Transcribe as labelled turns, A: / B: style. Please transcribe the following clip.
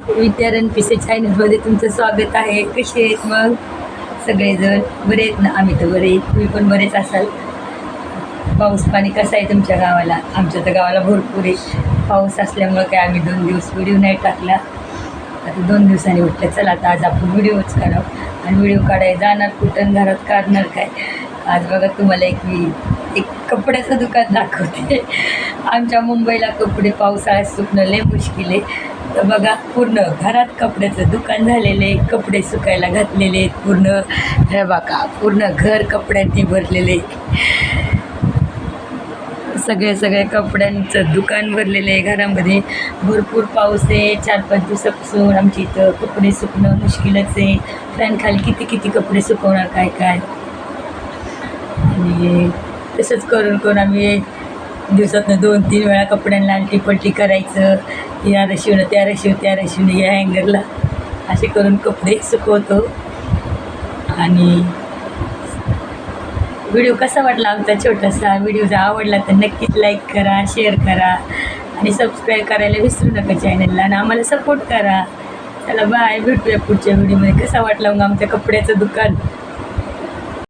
A: विद्यारण पिसे चॅनलमध्ये तुमचं स्वागत आहे. कसे आहेत मग? सगळेजण बरे आहेत ना? आम्ही तर बरे आहेत. तुम्ही पण बरेच असाल. पाऊस पाणी कसं आहे तुमच्या गावाला? आमच्या तर गावाला भरपूर आहे. पाऊस असल्यामुळं काय आम्ही दोन दिवस व्हिडिओ नाही टाकला. आता दोन दिवसांनी उठलं. चला आता आज आपण व्हिडिओच काढावं आणि व्हिडिओ काढाय जाणार कुठं? घरात काढणार काय? आज बघा तुम्हाला एक मी एक कपड्याचं दुकान दाखवते. आमच्या मुंबईला कपडे पावसाळ्यात सुकणं लय मुश्किल आहे. तर बघा पूर्ण घरात कपड्याचं दुकान झालेलं आहे. कपडे सुकायला घातलेले आहेत पूर्ण. हे बघा पूर्ण घर कपड्यांनी भरलेले आहे. सगळे सगळे कपड्यांचं दुकान भरलेलं आहे घरामध्ये. भरपूर पाऊस आहे. चार पाच दिवसापासून आमच्या इथं कपडे सुकणं मुश्किलच आहे. फॅन खाली किती किती कपडे सुकवणार काय काय? आणि तसंच करून करून आम्ही दिवसातनं दोन तीन वेळा कपड्यांना आलटी पलटी करायचं. या रशिवनं त्या रेशिव त्या रशिवनं या हँगरला असे करून कपडे सुकवतो. आणि व्हिडिओ कसा वाटला आमचा छोटासा व्हिडिओ? जर आवडला तर नक्कीच लाईक करा शेअर करा आणि सबस्क्राईब करायला विसरू नका चॅनलला आणि आम्हाला सपोर्ट करा. चला बाय भेटूया पुढच्या व्हिडिओमध्ये कसा वाटला मग आमच्या कपड्याचं दुकान?